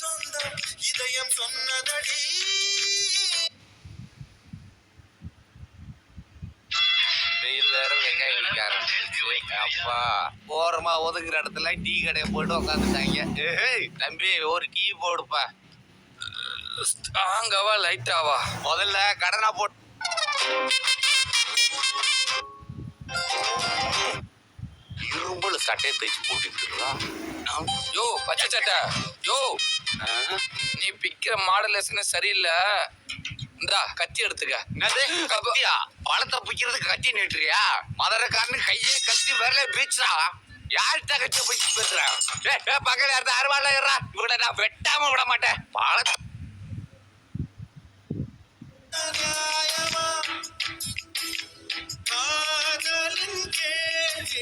சொந்தம் இதயம் சொன்னதடி. வெயில் வேற வெங்காயம் விற்க ஆரம்பிச்சிருச்சு அப்பா ஓரமா ஒதுங்குற இடத்துல டீ கடையை போட்டு உட்காந்துட்டாங்க ஏய் தம்பி ஒரு டீ போடுப்பா. ஸ்ட்ராங்காவா லைட்டாவா முதல்ல கடனா போட்டு இரும்புல சட்டையை தைச்சு போட்டுருக்கா யோ பச்சை சட்டை. யோ. நீ பிக்கிற மாடலேஷன் சரியில்லை. இந்தா கத்தி எடுத்துக்க. என்னது? கத்தியா? பழத்தை பிக்கிறதுக்கு கத்தி நீட்டுறியா? மதுரக்காரனு கையே கத்தி வரல பீச்சா யார்கிட்ட கத்தி பிடிச்சி பேசுற? ஏ பக்கத்துல யார்த்த அறுவாள் இவட நான் வெட்டாம விட மாட்டேன். பழத்தை